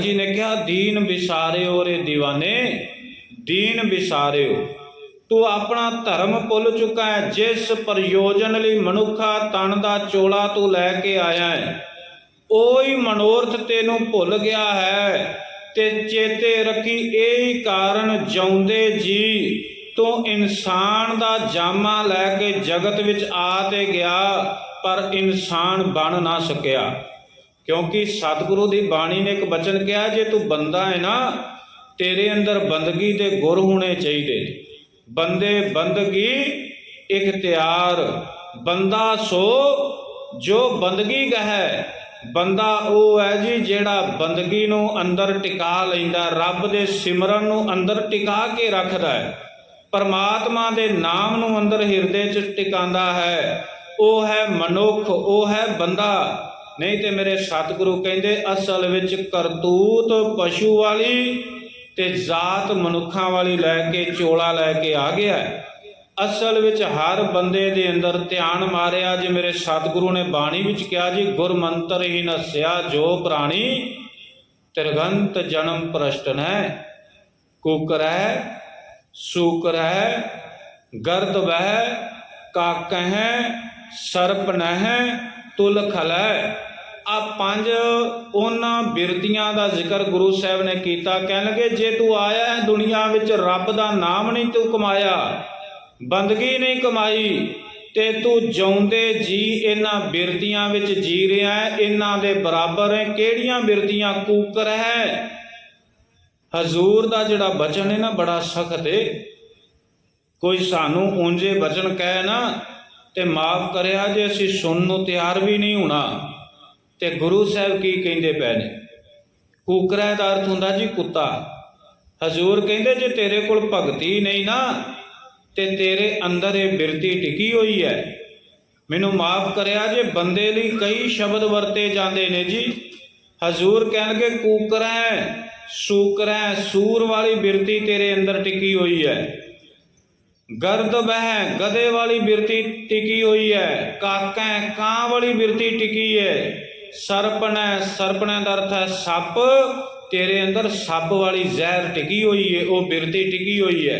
ਜੀ ਨੇ ਕਿਹਾ, ਦੀਨ ਵਿਸਾਰਿਓ ਰੇ دیਵਾਨੇ ਦੀਨ ਵਿਸਾਰਿਓ। ਤੂੰ ਆਪਣਾ ਧਰਮ ਭੁੱਲ ਚੁੱਕਾ ਹੈ, ਜਿਸ ਪ੍ਰਯੋਜਨ ਲਈ ਮਨੁੱਖਾ ਤਨ ਦਾ ਚੋਲਾ ਤੂੰ ਲੈ ਕੇ ਆਇਆ ਹੈ। ਉਹੀ ਮਨੋਰਥ ਤੈਨੂੰ ਭੁੱਲ ਗਿਆ ਹੈ ਤੇ ਚੇਤੇ ਰੱਖੀ ਇਹ ਕਾਰਨ ਜਿਉਂਦੇ ਜੀ। ਤੂੰ ਇਨਸਾਨ ਦਾ ਜਾਮਾ ਲੈ ਕੇ ਜਗਤ ਵਿੱਚ ਆ ਤੇ ਗਿਆ, ਪਰ ਇਨਸਾਨ ਬਣ ਨਾ ਸਕਿਆ। ਕਿਉਂਕਿ ਸਤਿਗੁਰੂ ਦੀ ਬਾਣੀ ਨੇ ਇੱਕ ਬਚਨ ਕਿਹਾ, ਜੇ ਤੂੰ ਬੰਦਾ ਹੈ ਨਾ, ਤੇਰੇ ਅੰਦਰ ਬੰਦਗੀ ਦੇ ਗੁਰ ਹੋਣੇ ਚਾਹੀਦੇ ਨੇ। ਬੰਦੇ ਬੰਦਗੀ ਇਖਤਿਆਰ ਬੰਦਾ ਸੋ ਜੋ ਬੰਦਗੀ ਗਹਿ ਬੰਦਾ ਉਹ ਹੈ ਜੀ ਜਿਹੜਾ ਬੰਦਗੀ ਨੂੰ ਅੰਦਰ ਟਿਕਾ ਲੈਂਦਾ, ਰੱਬ ਦੇ ਸਿਮਰਨ ਨੂੰ ਅੰਦਰ ਟਿਕਾ ਕੇ ਰੱਖਦਾ ਹੈ। ਪਰਮਾਤਮਾ ਦੇ ਨਾਮ ਨੂੰ ਅੰਦਰ ਹਿਰਦੇ 'ਚ ਟਿਕਾਉਂਦਾ ਹੈ। ਉਹ ਹੈ ਮਨੁੱਖ, ਉਹ ਹੈ ਬੰਦਾ। ਨਹੀਂ ਤੇ ਮੇਰੇ ਸਤਿਗੁਰੂ ਕਹਿੰਦੇ, ਅਸਲ ਵਿੱਚ ਕਰਤੂਤ ਪਸ਼ੂ ਵਾਲੀ ਤੇ ਜ਼ਾਤ ਮਨੁੱਖਾਂ ਵਾਲੀ ਲੈ ਕੇ ਚੋਲਾ ਲੈ ਕੇ ਆ ਗਿਆ ਅਸਲ ਵਿੱਚ ਹਰ ਬੰਦੇ ਦੇ ਅੰਦਰ ਧਿਆਨ ਮਾਰਿਆ ਜੇ ਮੇਰੇ ਸਤਿਗੁਰੂ ਨੇ ਬਾਣੀ ਵਿੱਚ ਕਿਹਾ ਜੀ ਗੁਰਮੰਤਰ ਹੀ ਨਸਿਆ ਜੋ ਪ੍ਰਾਣੀ ਤਿਰਗੰਤ ਜਨਮ ਪ੍ਰਸ਼ਟਨ ਹੈ ਕੁਕਰੈ ਸੂਕਰੈ ਗਰਦ ਵਹਿ ਕਾਕਹਿ ਸਰਪ ਨਹਿ ਤੁਲ ਖਲੈ ਆ ਪੰਜ ਉਹਨਾਂ ਬਿਰਤੀਆਂ ਦਾ ਜ਼ਿਕਰ ਗੁਰੂ ਸਾਹਿਬ ਨੇ ਕੀਤਾ। ਕਹਿਣ ਲੱਗੇ ਜੇ ਤੂੰ ਆਇਆ ਹੈ ਦੁਨੀਆ ਵਿੱਚ, ਰੱਬ ਦਾ ਨਾਮ ਨਹੀਂ ਤੂੰ ਕਮਾਇਆ। ਬੰਦਗੀ ਨਹੀਂ ਕਮਾਈ। ਤੇ ਤੂੰ ਜਿਉਂਦੇ ਜੀ, ਇਹਨਾਂ ਬਿਰਤੀਆਂ ਵਿੱਚ ਜੀ ਰਿਹਾ ਹੈ। ਇਹਨਾਂ ਦੇ ਬਰਾਬਰ ਹੈ। ਕਿਹੜੀਆਂ ਬਿਰਤੀਆਂ? ਕੂਕਰ ਹੈ। ਹਜ਼ੂਰ ਦਾ ਜਿਹੜਾ ਬਚਨ ਹੈ ਨਾ, ਬੜਾ ਸਖਤ ਹੈ ਕੋਈ ਸਾਨੂੰ ਉਂਝੇ ਬਚਨ ਕਹੇ ਨਾ ਤੇ ਮਾਫ ਕਰਿਆ ਜੇ ਅਸੀਂ ਸੁਣਨ ਨੂੰ ਤਿਆਰ ਵੀ ਨਹੀਂ ਹੋਣਾ। ਤੇ ਗੁਰੂ ਸਾਹਿਬ ਕੀ ਕਹਿੰਦੇ ਪਏ ਨੇ? ਕੂਕਰਾ ਦਾ ਅਰਥ ਹੁੰਦਾ ਜੀ ਕੁੱਤਾ। ਹਜ਼ੂਰ ਕਹਿੰਦੇ ਜੇ ਤੇਰੇ ਕੋਲ ਭਗਤੀ ਨਹੀਂ ਨਾ, ਤੇ ਤੇਰੇ ਅੰਦਰ ਇਹ ਬਿਰਤੀ ਟਿਕੀ ਹੋਈ ਹੈ। ਮੈਨੂੰ ਮਾਫ ਕਰਿਆ ਜੇ ਬੰਦੇ ਲਈ ਕਈ ਸ਼ਬਦ ਵਰਤੇ ਜਾਂਦੇ ਨੇ ਜੀ। ਹਜ਼ੂਰ ਕਹਿਣਗੇ ਕੂਕਰਾ ਸੂਕਰਾ ਸੂਰ ਵਾਲੀ ਬਿਰਤੀ ਤੇਰੇ ਅੰਦਰ ਟਿਕੀ ਹੋਈ ਹੈ। ਗਰਦ ਬਹਿ ਗਦੇ ਵਾਲੀ ਬਿਰਤੀ ਟਿਕੀ ਹੋਈ ਹੈ ਕਾਕੈ ਕਾਂ ਵਾਲੀ ਬਿਰਤੀ ਟਿਕੀ ਹੈ ਸਰਪਣੈ ਸਰਪਣੈ ਦਾ ਅਰਥ ਹੈ ਸੱਪ। ਤੇਰੇ ਅੰਦਰ ਸੱਪ ਵਾਲੀ ਜ਼ਹਿਰ ਟਿਕੀ ਹੋਈ ਹੈ ਉਹ ਬਿਰਤੀ ਟਿਕੀ ਹੋਈ ਹੈ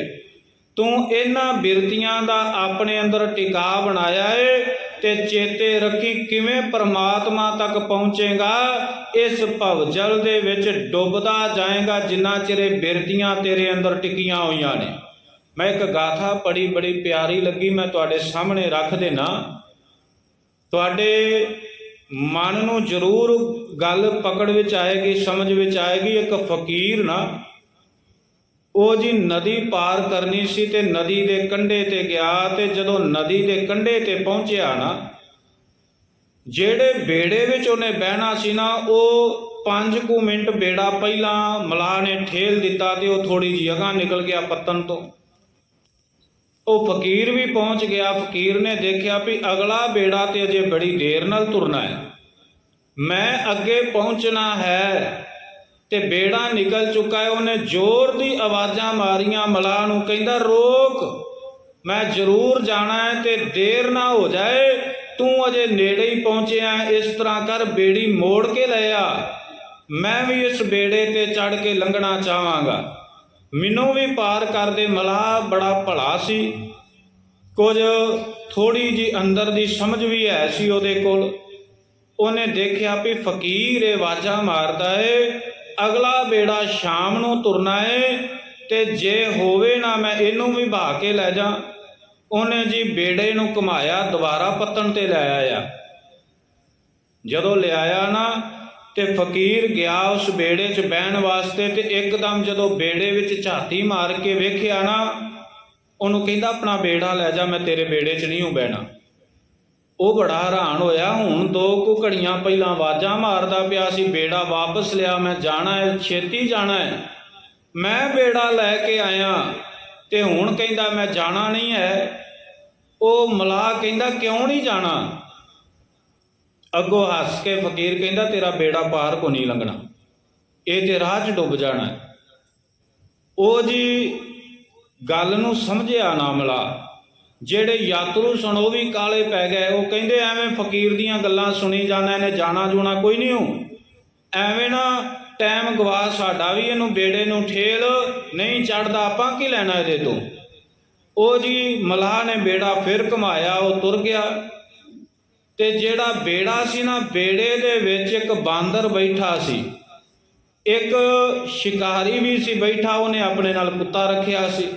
ਤੂੰ ਇਹਨਾਂ ਬਿਰਤੀਆਂ ਦਾ ਆਪਣੇ ਅੰਦਰ ਟਿਕਾ ਬਣਾਇਆ ਏ ਤੇ ਚੇਤੇ ਰੱਖੀ ਕਿਵੇਂ ਪ੍ਰਮਾਤਮਾ ਤੱਕ ਪਹੁੰਚੇਗਾ। ਇਸ ਭਵ ਜਲ ਦੇ ਵਿੱਚ ਡੁੱਬਦਾ ਜਾਏਗਾ ਜਿੰਨਾ ਚਿਰੇ ਬਿਰਤੀਆਂ ਤੇਰੇ ਅੰਦਰ ਟਿਕੀਆਂ ਹੋਈਆਂ ਨੇ। ਮੈਂ ਇੱਕ ਗਾਥਾ ਪੜੀ ਬੜੀ ਪਿਆਰੀ ਲੱਗੀ, ਮੈਂ ਤੁਹਾਡੇ ਸਾਹਮਣੇ ਰੱਖ ਦੇਣਾ ਤੁਹਾਡੇ ਮਨ ਨੂੰ ਜ਼ਰੂਰ ਗੱਲ ਪਕੜ ਵਿੱਚ ਆਏਗੀ, ਸਮਝ ਵਿੱਚ ਆਏਗੀ, ਇੱਕ ਫਕੀਰ ਨਾ। ਉਹ ਜੀ ਨਦੀ ਪਾਰ ਕਰਨੀ ਸੀ ਤੇ ਨਦੀ ਦੇ ਕੰਢੇ ਤੇ ਗਿਆ ਤੇ ਜਦੋਂ ਨਦੀ ਦੇ ਕੰਢੇ ਤੇ ਪਹੁੰਚਿਆ ਨਾ, ਜਿਹੜੇ ਬੇੜੇ ਵਿੱਚ ਉਹਨੇ ਬਹਿਣਾ ਸੀ ਨਾ, ਉਹ 5 ਕੁ ਮਿੰਟ ਬੇੜਾ ਪਹਿਲਾਂ ਮਲਾਹ ਨੇ ਠੇਲ ਦਿੱਤਾ ਤੇ ਉਹ ਥੋੜੀ ਜਿਹੀ ਜਗ੍ਹਾ ਨਿਕਲ ਗਿਆ ਪੱਤਨ ਤੋਂ। ਉਹ ਫਕੀਰ ਵੀ ਪਹੁੰਚ ਗਿਆ, ਫਕੀਰ ਨੇ ਦੇਖਿਆ ਵੀ ਅਗਲਾ ਬੇੜਾ ਤੇ ਅਜੇ ਬੜੀ ਦੇਰ ਨਾਲ ਤੁਰਨਾ ਹੈ। ਮੈਂ ਅੱਗੇ ਪਹੁੰਚਣਾ ਹੈ ਤੇ ਬੇੜਾ ਨਿਕਲ ਚੁੱਕਾ ਹੈ, ਉਹਨੇ ਜ਼ੋਰ ਦੀ ਆਵਾਜ਼ਾਂ ਮਾਰੀਆਂ, ਮਲਾਹ ਨੂੰ ਕਹਿੰਦਾ, ਰੋਕ, ਮੈਂ ਜ਼ਰੂਰ ਜਾਣਾ ਹੈ ਤੇ ਦੇਰ ਨਾ ਹੋ ਜਾਏ, ਤੂੰ ਅਜੇ ਨੇੜੇ ਹੀ ਪਹੁੰਚਿਆ ਇਸ ਤਰ੍ਹਾਂ ਕਰ, ਬੇੜੀ ਮੋੜ ਕੇ ਲੈ ਆ। ਮੈਂ ਵੀ ਇਸ ਬੇੜੇ ਤੇ ਚੜ ਕੇ ਲੰਘਣਾ ਚਾਹਾਂਗਾ। ਮੈਨੂੰ ਵੀ ਪਾਰ ਕਰਦੇ ਮਲਾਹ ਬੜਾ ਭਲਾ ਸੀ। ਕੁਝ ਥੋੜੀ ਜੀ ਅੰਦਰ ਦੀ ਸਮਝ ਵੀ ਹੈ ਸੀ ਉਹਦੇ ਕੋਲ। ਉਹਨੇ ਦੇਖਿਆ ਵੀ ਫਕੀਰ ਇਹ ਆਵਾਜ਼ਾਂ ਮਾਰਦਾ ਏ, ਅਗਲਾ ਬੇੜਾ ਸ਼ਾਮ ਨੂੰ ਤੁਰਨਾ ਏ ਤੇ ਜੇ ਹੋਵੇ ਨਾ ਮੈਂ ਇਹਨੂੰ ਵੀ ਭਾ ਕੇ ਲੈ ਜਾ। ਉਹਨੇ ਜੀ ਬੇੜੇ ਨੂੰ ਘੁਮਾਇਆ, ਦੁਬਾਰਾ ਪੱਤਣ ਤੇ ਲੈ ਆਇਆ। ਜਦੋਂ ਲਿਆਇਆ ਨਾ ਤੇ ਫਕੀਰ ਗਿਆ ਉਸ ਬੇੜੇ 'ਚ ਬਹਿਣ ਵਾਸਤੇ ਤੇ ਇੱਕਦਮ ਜਦੋਂ ਬੇੜੇ ਵਿੱਚ ਝਾਤੀ ਮਾਰ ਕੇ ਵੇਖਿਆ ਨਾ, ਉਹਨੂੰ ਕਹਿੰਦਾ, ਆਪਣਾ ਬੇੜਾ ਲੈ ਜਾ, ਮੈਂ ਤੇਰੇ ਬੇੜੇ 'ਚ ਨਹੀਂ ਹੂੰ ਬਹਿਣਾ। ਉਹ ਬੜਾ ਹੈਰਾਨ ਹੋਇਆ। ਹੁਣ ਦੋ ਕੁ ਘੜੀਆਂ ਪਹਿਲਾਂ ਆਵਾਜ਼ਾਂ ਮਾਰਦਾ ਪਿਆ ਸੀ, ਬੇੜਾ ਵਾਪਸ ਲਿਆ, ਮੈਂ ਜਾਣਾ ਹੈ, ਛੇਤੀ ਜਾਣਾ ਹੈ। ਮੈਂ ਬੇੜਾ ਲੈ ਕੇ ਆਇਆ ਤੇ ਹੁਣ ਕਹਿੰਦਾ, ਮੈਂ ਜਾਣਾ ਨਹੀਂ ਹੈ ਉਹ ਮਲਾ ਕਹਿੰਦਾ, ਕਿਉਂ ਨਹੀਂ ਜਾਣਾ? ਅੱਗੋਂ ਹੱਸ ਕੇ ਫਕੀਰ ਕਹਿੰਦਾ, ਤੇਰਾ ਬੇੜਾ ਪਾਰ ਕੋ ਨਹੀਂ ਲੰਘਣਾ। ਇਹ ਤੇ ਰਾਹ 'ਚ ਡੁੱਬ ਜਾਣਾ ਉਹ ਜੀ ਗੱਲ ਨੂੰ ਸਮਝਿਆ ਨਾ ਮਲਾ। ਜਿਹੜੇ ਯਾਤਰੂ ਸਨ ਉਹ ਵੀ ਕਾਲੇ ਪੈ ਗਏ। ਉਹ ਕਹਿੰਦੇ, ਐਵੇਂ ਫਕੀਰ ਦੀਆਂ ਗੱਲਾਂ ਸੁਣੀ ਜਾਂਦਾ, ਇਹਨੇ ਜਾਣਾ ਜੂਣਾ ਕੋਈ ਨਹੀਂ ਹੋ। ਐਵੇਂ ਨਾ ਟਾਈਮ ਗਵਾ ਸਾਡਾ ਵੀ, ਇਹਨੂੰ ਬੇੜੇ ਨੂੰ ਠੇਲ ਨਹੀਂ ਚੜਦਾ ਆਪਾਂ ਕੀ ਲੈਣਾ ਇਹਦੇ ਤੋਂ? ਉਹ ਜੀ ਮਲਾਹ ਨੇ ਬੇੜਾ ਫਿਰ ਘਮਾਇਆ, ਉਹ ਤੁਰ ਗਿਆ। ਤੇ ਜਿਹੜਾ ਬੇੜਾ ਸੀ ਨਾ ਬੇੜੇ ਦੇ ਵਿੱਚ ਇੱਕ ਬਾਂਦਰ ਬੈਠਾ ਸੀ। ਇੱਕ ਸ਼ਿਕਾਰੀ ਵੀ ਸੀ ਬੈਠਾ, ਉਹਨੇ ਆਪਣੇ ਨਾਲ ਕੁੱਤਾ ਰੱਖਿਆ ਸੀ।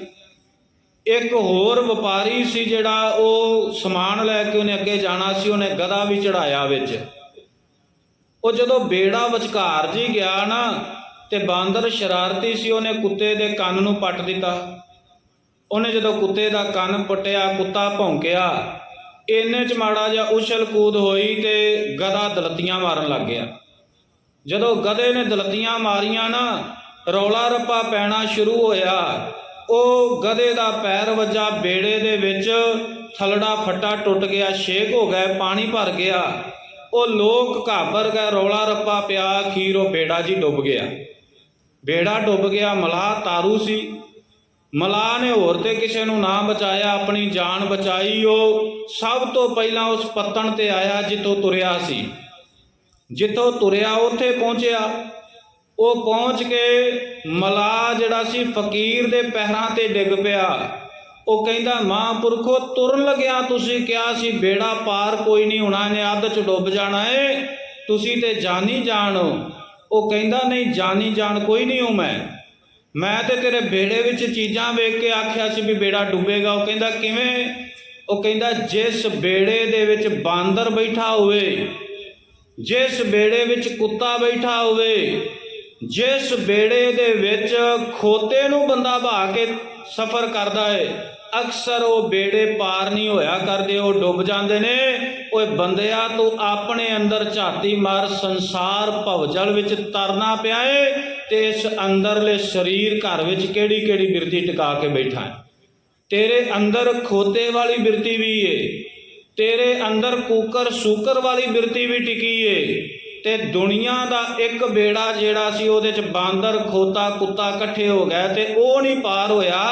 ਇੱਕ ਹੋਰ ਵਪਾਰੀ ਸੀ ਜਿਹੜਾ, ਉਹ ਸਮਾਨ ਲੈ ਕੇ ਉਹਨੇ ਅੱਗੇ ਜਾਣਾ ਸੀ, ਉਹਨੇ ਗਧਾ ਵੀ ਚੜਾਇਆ ਵਿੱਚ। ਉਹ ਜਦੋਂ ਬੇੜਾ ਵਿਚਕਾਰ ਜੀ ਗਿਆ ਨਾ, ਤੇ ਬਾਂਦਰ ਸ਼ਰਾਰਤੀ ਸੀ, ਉਹਨੇ ਕੁੱਤੇ ਦੇ ਕੰਨ ਨੂੰ ਪੱਟ ਦਿੱਤਾ। ਉਹਨੇ ਜਦੋਂ ਕੁੱਤੇ ਦਾ ਕੰਨ ਪਟਿਆ, ਕੁੱਤਾ ਭੌਂਕਿਆ ਇੰਨੇ ਚ ਮਾੜਾ ਜਿਹਾ ਉਛਲ ਕੂਦ ਹੋਈ ਤੇ ਗਧਾ ਦਲਤੀਆਂ ਮਾਰਨ ਲੱਗ ਗਿਆ। ਜਦੋਂ ਗਧੇ ਨੇ ਦਲਤੀਆਂ ਮਾਰੀਆਂ ਨਾ, ਰੌਲਾ ਰੱਪਾ ਪੈਣਾ ਸ਼ੁਰੂ ਹੋਇਆ। ਉਹ ਗਧੇ ਦਾ ਪੈਰ ਵੱਜਾ ਬੇੜੇ ਦੇ ਵਿੱਚ, ਥਲੜਾ ਫੱਟਾ ਟੁੱਟ ਗਿਆ, ਛੇਕ ਹੋ ਗਏ, ਪਾਣੀ ਭਰ ਗਿਆ। ਉਹ ਲੋਕ ਘਾਬਰ ਗਏ, ਰੌਲਾ ਰੱਪਾ ਪਿਆ, ਅਖੀਰ ਉਹ ਬੇੜਾ ਜੀ ਡੁੱਬ ਗਿਆ। ਬੇੜਾ ਡੁੱਬ ਗਿਆ, ਮਲਾਹ ਤਾਰੂ ਸੀ। ਮਲਾਹ ਨੇ ਹੋਰ ਤੇ ਕਿਸੇ ਨੂੰ ਨਾ ਬਚਾਇਆ, ਆਪਣੀ ਜਾਨ ਬਚਾਈ, ਉਹ ਸਭ ਤੋਂ ਪਹਿਲਾਂ ਉਸ ਪੱਤਣ ਤੇ ਆਇਆ ਜਿੱਥੋਂ ਤੁਰਿਆ ਸੀ। ਜਿੱਥੋਂ ਤੁਰਿਆ, ਉੱਥੇ ਪਹੁੰਚਿਆ। ਉਹ ਪਹੁੰਚ ਕੇ ਮਲਾਹ ਜਿਹੜਾ ਸੀ, ਫਕੀਰ ਦੇ ਪੈਰਾਂ ਤੇ ਡਿੱਗ ਪਿਆ। ਉਹ ਕਹਿੰਦਾ, ਮਹਾਂਪੁਰਖੋ, ਤੁਰਨ ਲੱਗਿਆ ਤੁਸੀਂ, ਕਿਹਾ ਸੀ ਬੇੜਾ ਪਾਰ ਕੋਈ ਨਹੀਂ ਹੋਣਾ, ਇਹਨੇ ਅੱਧ ਚ ਡੁੱਬ ਜਾਣਾ ਏ, ਤੁਸੀਂ ਤੇ ਜਾਨੀ ਜਾਣ ਉਹ ਕਹਿੰਦਾ, ਨਹੀਂ ਜਾਨੀ ਜਾਣ ਕੋਈ ਨਹੀਂ ਹੂੰ ਮੈਂ। ਮੈਂ ਤੇ ਤੇਰੇ ਬੇੜੇ ਵਿੱਚ ਚੀਜ਼ਾਂ ਵੇਖ ਕੇ ਆਖਿਆ ਸੀ ਵੀ ਬੇੜਾ ਡੁੱਬੇਗਾ। ਉਹ ਕਹਿੰਦਾ, ਕਿਵੇਂ? ਉਹ ਕਹਿੰਦਾ, ਜਿਸ ਬੇੜੇ ਦੇ ਵਿੱਚ ਬਾਂਦਰ ਬੈਠਾ ਹੋਵੇ, ਜਿਸ ਬੇੜੇ ਵਿੱਚ ਕੁੱਤਾ ਬੈਠਾ ਹੋਵੇ, ਜਿਸ ਬੇੜੇ ਦੇ ਵਿੱਚ ਖੋਤੇ ਨੂੰ ਬੰਦਾ ਭਾ ਕੇ ਸਫ਼ਰ ਕਰਦਾ ਹੈ ਅਕਸਰ ਉਹ ਬੇੜੇ ਪਾਰ ਨਹੀਂ ਹੋਇਆ ਕਰਦੇ, ਉਹ ਡੁੱਬ ਜਾਂਦੇ ਨੇ। ਓਏ ਬੰਦਿਆ, ਤੂੰ ਆਪਣੇ ਅੰਦਰ ਝਾਤੀ ਮਾਰ, ਸੰਸਾਰ ਭਵਜਲ ਵਿੱਚ ਤਰਨਾ ਪਿਆ ਏ ਤੇ ਇਸ ਅੰਦਰਲੇ ਸਰੀਰ ਘਰ ਵਿੱਚ ਕਿਹੜੀ ਕਿਹੜੀ ਬਿਰਤੀ ਟਿਕਾ ਕੇ ਬੈਠਾ ਹੈ? ਤੇਰੇ ਅੰਦਰ ਖੋਤੇ ਵਾਲੀ ਬਿਰਤੀ ਵੀ ਏ, ਤੇਰੇ ਅੰਦਰ ਕੂਕਰ ਸੂਕਰ ਵਾਲੀ ਬਿਰਤੀ ਵੀ ਟਿਕੀ ਏ, ਤੇ ਦੁਨੀਆ ਦਾ ਇੱਕ ਬੇੜਾ ਜਿਹੜਾ ਸੀ, ਉਹਦੇ ਚ ਬਾਂਦਰ, ਖੋਤਾ, ਕੁੱਤਾ ਇਕੱਠੇ ਹੋ ਗਏ ਤੇ ਉਹ ਨਹੀਂ ਪਾਰ ਹੋਇਆ।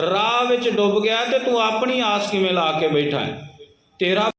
ਰਾਹ ਵਿੱਚ ਡੁੱਬ ਗਿਆ ਤੇ ਤੂੰ ਆਪਣੀ ਆਸ ਕਿਵੇਂ ਲਾ ਕੇ ਬੈਠਾ ਹੈ? ਤੇਰਾ